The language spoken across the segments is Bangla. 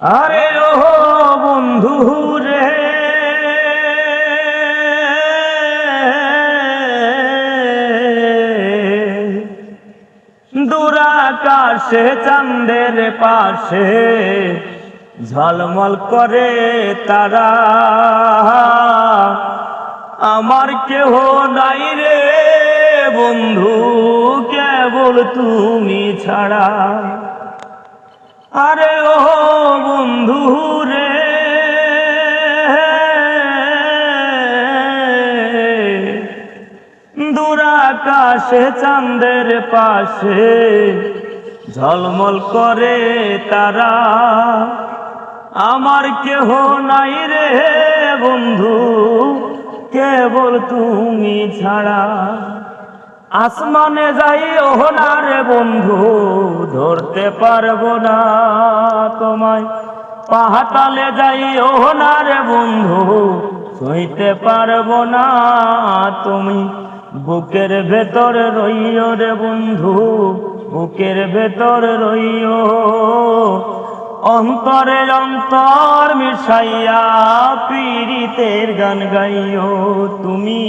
আরে ও বন্ধু রে। দূরাকাশে, চাঁদের পাশে ঝলমল করে তারা। আমার কেহ নাই রে, বন্ধু, কেবল তুমি ছাড়া। আরে ও বন্ধু রে। দূরাকাশে, চাঁদের পাশে ঝলমল করে তারা। আমার কেহ নাই রে বন্ধু, কেবল তুমি ছাড়া। আসমানে যাই ওহনার বন্ধু, ধরতে পারব না তোমায়। পাহাতালে যাই ওহনার বন্ধু, সইতে পারব না তুমি। বুকের ভেতর রইও রে বন্ধু, বুকের ভেতর রইও। অন্তরে অন্তর মিশাইয়া পীড়িতের গান গাইও তুমি।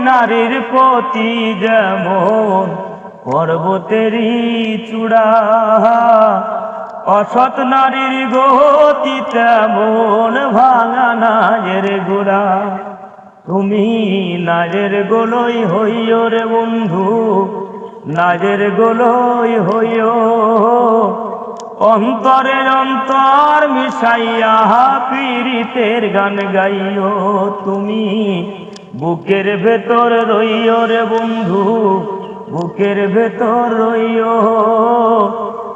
নারীর প্রতি যেমন পর্বতেরই চূড়া। অসৎ নারীর গতি তেমন ভাঙা নাজের গোড়া। তুমি নাজের গোলই হইও রে বন্ধু নাজের গোলই হইও। অন্তরে অন্তর মিশাইয়া পীড়িতের গান গাইও তুমি। বুকের ভেতর রইও রে বন্ধু, বুকের ভেতর রইও।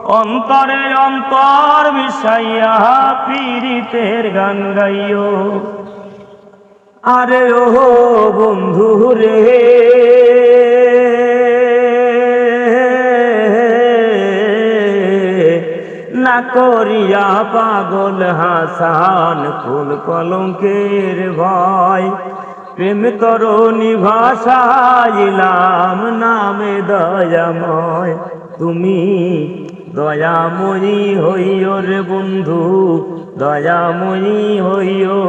অন্তরে অন্তর মিশাইয়া পীড়িতের গান গাইও। আরে ও বন্ধু রে। না করিয়া পাগল হাসান, ফুল কলঙ্কের ভয়। প্রেম তরণী ভাষাইলাম নামে দয়াময়। তুমি দয়াময়ী হইও রে বন্ধু, দয়াময়ী হইও।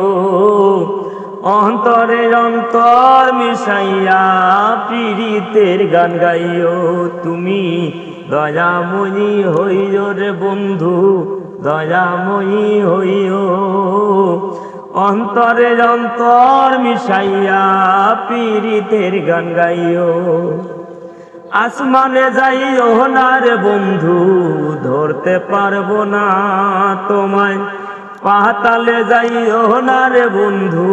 অন্তরে অন্তর মিশাইয়া পীড়িতের গান গাইও। তুমি দয়াময়ী হইও রে বন্ধু, দয়াময়ী হইও। অন্তরে অন্তর মিশাইয়া পীড়িতের গান গাইও। আসমানে যাই ওহনার বন্ধু, ধরতে পারব না তোমায়। পাতালে যাই ওহনার বন্ধু,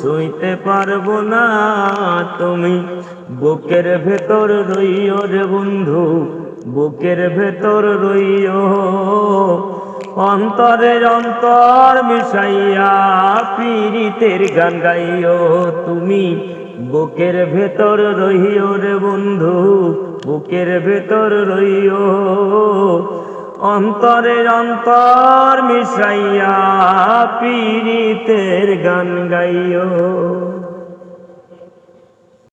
ছুঁইতে পারব না তুমি। বুকের ভেতর রইও রে বন্ধু, বুকের ভেতর রইও। অন্তরের অন্তর মিশাইয়া পীড়িতের গান গাইও তুমি। বুকের ভেতর রইও রে বন্ধু, বুকের ভেতর রইও অন্তরের অন্তর মিশাইয়া পীড়িতের গান গাইও।